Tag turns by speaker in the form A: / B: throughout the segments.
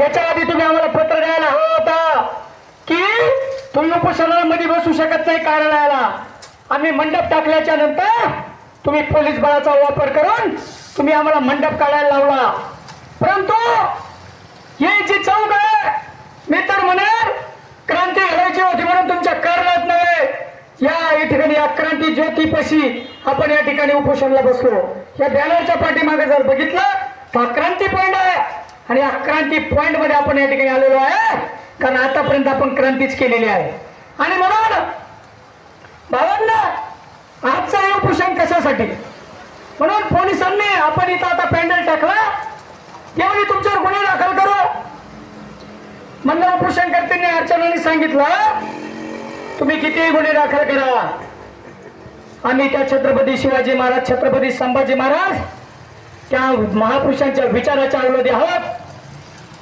A: त्याच्या आधी तुम्ही आम्हाला पत्र द्यायला हवं होता की तुम्ही उपोषणामध्ये बसू शकत नाही कार्यालयाला. आम्ही मंडप टाकल्याच्या नंतर तुम्ही पोलीस बळाचा वापर करून तुम्ही आम्हाला मंडप काढायला लावला. परंतु हे जी चौक आहे मी तर म्हणेल क्रांती घडायची होती म्हणून तुमच्या कारणात नव्हे. या या ठिकाणी या क्रांती ज्योतीपाशी आपण या ठिकाणी उपोषणाला बसलो. या बॅनरच्या पाठीमागे जर बघितलं तर हा क्रांती पॉइंट आहे. आणि या क्रांती पॉइंटमध्ये आपण या ठिकाणी आलेलो आहे. कारण आतापर्यंत आपण क्रांतीच केलेली आहे. आणि म्हणून भावांना आजचं हे उपोषण कशासाठी? म्हणून पोलिसांनी आपण इथं आता पॅन्डल टाकला. त्यावेळी तुमच्यावर गुन्हे दाखल करू. मंगल उपोषण करते अर्चनाने सांगितलं तुम्ही कितीही गुन्हे दाखल करा. आम्ही त्या छत्रपती शिवाजी महाराज छत्रपती संभाजी महाराज त्या महापुरुषांच्या विचाराच्या अवलंबी आहोत.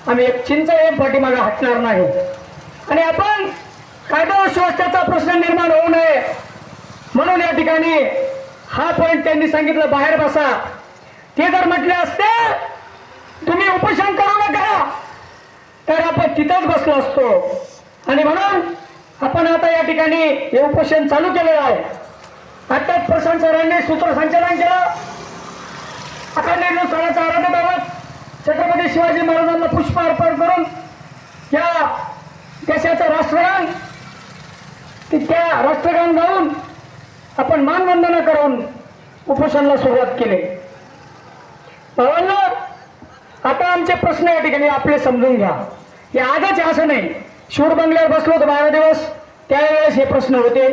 A: आम्ही एक चिंच एक पाठीमागे हटणार नाही. आणि आपण कायदा सुव्यवस्थेचा प्रश्न निर्माण होऊ नये. म्हणून या ठिकाणी हा पॉईंट त्यांनी सांगितलं बाहेर बसा. ते जर म्हटले असते तुम्ही उपोषण करू. नका तर आपण तिथंच बसलो असतो. आणि म्हणून आपण आता या ठिकाणी हे उपोषण चालू केलेलं आहे. आताच प्रशांत सरांनी सूत्रसंचालन केलं. आता निर्णय सरांचा दैवत छत्रपती शिवाजी महाराजांना पुष्प अर्पण करून या देशाचं राष्ट्रगान ते त्या राष्ट्रगान गाऊन आपण मानवंदना करून उपोषणाला सुरुवात केली. भावांनो आता आमचे प्रश्न या ठिकाणी आपले समजून घ्या. हे आजच असं नाही. शूर बंगल्यावर बसलो होतो बारा दिवस. त्यावेळेस हे प्रश्न होते.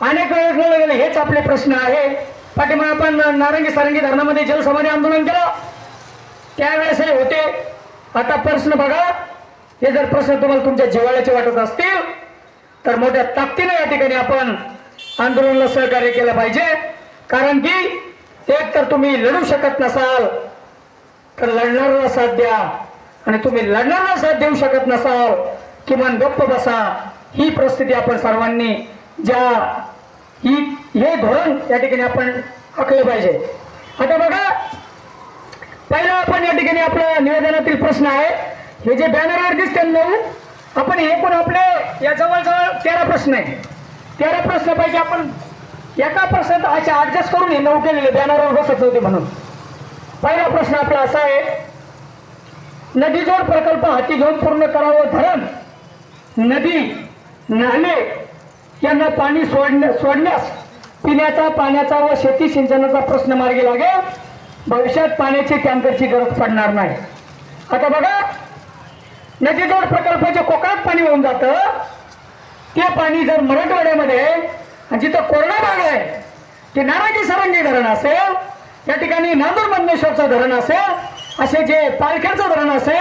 A: अनेक वेळेस गेले हेच आपले प्रश्न आहे. पाठीमा आपण नारंगी सारंगी धरणामध्ये जलसमाधी आंदोलन केलं. त्यावेळेस हे होते. आता प्रश्न बघा. हे जर प्रश्न तुम्हाला तुमच्या जिवाळ्याचे वाटत असतील तर मोठ्या ताकदीने या ठिकाणी आपण आंदोलनाला सहकार्य केलं पाहिजे. कारण की एक तर तुम्ही लढू शकत नसाल तर लढणाऱ्याला साथ द्या. आणि तुम्ही लढणाऱ्याला साथ देऊ शकत नसाल किमान गप्प बसा. ही परिस्थिती आपण सर्वांनी ज्या ही हे धोरण या ठिकाणी आपण आखलं पाहिजे. आता बघा पहिला आपण या ठिकाणी आपल्या निवेदनातील प्रश्न आहे. हे जे बॅनरवर दिसते नऊ आपण हे पण आपले या जवळजवळ तेरा प्रश्न आहे तेरा प्रश्नापैकी आपण एका प्रश्नात असे ऍडजस्ट करून हे नऊ केलेले बॅनरवर बसत होते म्हणून. पहिला प्रश्न आपला असा आहे. नदीजोड प्रकल्प हाती घेऊन पूर्ण करावं धरण. नदी नाले यांना पाणी सोडण्या सोडण्यास पिण्याचा पाण्याचा व शेती सिंचनाचा प्रश्न मार्गी लागेल. भविष्यात पाण्याची टँकरची गरज पडणार नाही. आता बघा नदीजोड प्रकल्पाच्या कोकणात पाणी होऊन जातं. ते पाणी जर मराठवाड्यामध्ये आणि जिथं कोरडा भाग आहे ते नाराजी सरंगी धरण असेल या ठिकाणी नांदूर मधमेश्वरचं धरण असेल असे जे पालखेडचं धरण असेल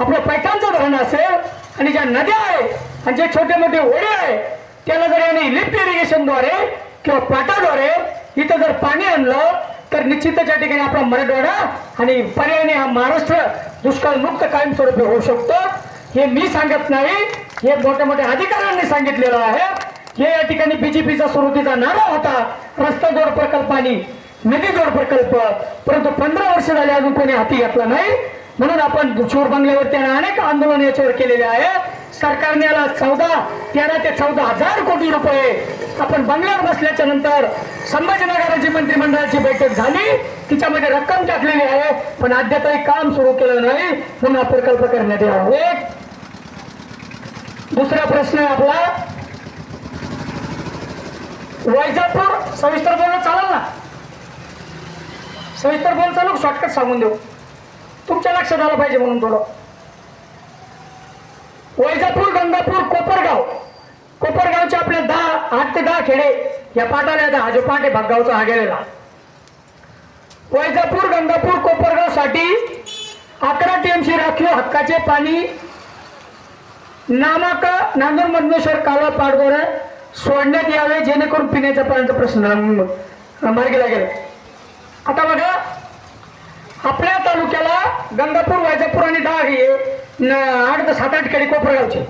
A: आपलं पैठणचं धरण असेल आणि ज्या नद्या आहे आणि जे छोटे मोठे ओढे आहे त्याला जर यांनी लिफ्ट इरिगेशनद्वारे किंवा पाटाद्वारे इथं जर पाणी आणलं तर निश्चितच या ठिकाणी आपला मराठवाडा आणि पर्यायाने हा महाराष्ट्र दुष्काळ मुक्त कायमस्वरूपी होऊ शकतो. हे मी सांगत नाही. हे मोठ्या मोठ्या अधिकाऱ्यांनी सांगितलेलं आहे. हे या ठिकाणी बीजेपीचा सुरुवातीचा नारा होता. रस्ता जोड प्रकल्प आणि नदी जोड प्रकल्प. परंतु पंधरा वर्ष झाले अजून कोणी हाती घेतला नाही. म्हणून आपण चोर बंगल्यावरती त्याने अनेक आंदोलन याच्यावर केलेले आहे. सरकारने याला चौदा तेरा ते चौदा हजार कोटी रुपये आपण बंगल्यावर बसल्याच्या नंतर संभाजीनगराची मंत्रिमंडळाची बैठक झाली. तिच्यामध्ये रक्कम टाकलेली आहे पण अद्याप काम सुरू केलं नाही. म्हणून प्रकल्प करण्यात यावा. एक. दुसरा प्रश्न आहे आपला. वैजापूर सविस्तर बोलणं चालेल ना? सविस्तर बोल चालू शॉर्टकट सांगून देऊ. तुमच्या लक्षात आलं पाहिजे म्हणून थोडं गंगापूर कोपरगाव. कोपरगावचे आपले दहा आठ ते दहा खेडे या पाटाला दहा जो पाट आहे भागगावचा हा गेलेला. वैजापूर गंगापूर कोपरगावसाठी अकरा टीएमसी राखीव हक्काचे पाणी. नामाक नांदूर मधमेश्वर कालवा पाडद्वारे सोडण्यात यावे जेणेकरून पिण्याच्या पाण्याचा प्रश्न मार्गी लागेल आता बघा आपल्या तालुक्याला गंगापूर वैजापूर आणि डाग हे आठ ते सात आठ खेडे कोपरगावचे.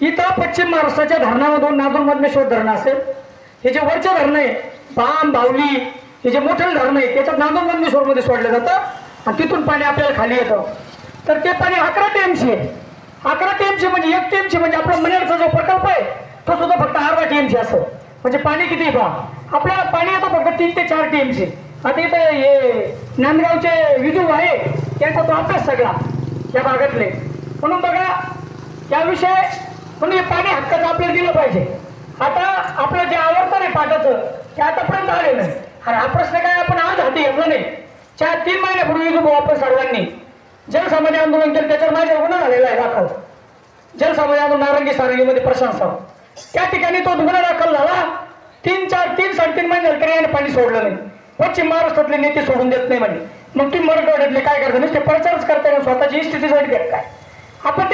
A: इथं पश्चिम महाराष्ट्राच्या धरणामधून नांदूर मधमेश्वर धरण असेल. हे जे वरचे धरण आहे बाम बावली हे जे मोठे धरण आहे त्याच्यात नांदूर मधमेश्वर मध्ये सोडलं जातं. आणि तिथून पाणी आपल्याला खाली येतं. तर ते पाणी अकरा टीएमसी आहे. अकरा टीएमसी म्हणजे एक टीएमसी म्हणजे आपला मनेरचा जो प्रकल्प आहे तो सुद्धा फक्त अर्धा टीएमसी असं म्हणजे पाणी किती आहे पहा आपल्याला पाणी येतं फक्त तीन ते चार टीएमसी. आता इथं हे नांदगावचे विजू आहे त्यांचा तो अभ्यास सगळा या भागातले. म्हणून बघा याविषयी म्हणून हे पाणी हक्काचं आपल्याला दिलं पाहिजे. आता आपलं जे आवडतं नाही पाटाचं ते आतापर्यंत आलेलं नाही. आणि हा प्रश्न काय आपण आज हाती घेतला नाही? चार तीन महिन्यापूर्वी जो आपण सर्वांनी जलसमाधी आंदोलन केलं त्याच्यावर माझ्या गुन्हा झालेला आहे दाखल. जलसमाधी आंदोलन नारंगी सारंगीमध्ये प्रशांत त्या ठिकाणी तो गुन्हा दाखल झाला. तीन चार तीन साडेतीन महिने झाले तरी याने पाणी सोडलं नाही. पश्चिम महाराष्ट्रातले नेते सोडून देत नाही म्हणे. मग ती मराठवाड्यातले काय करतात नुसते प्रचारच करताय ना स्वतःची स्थितीसाठी काय? आपण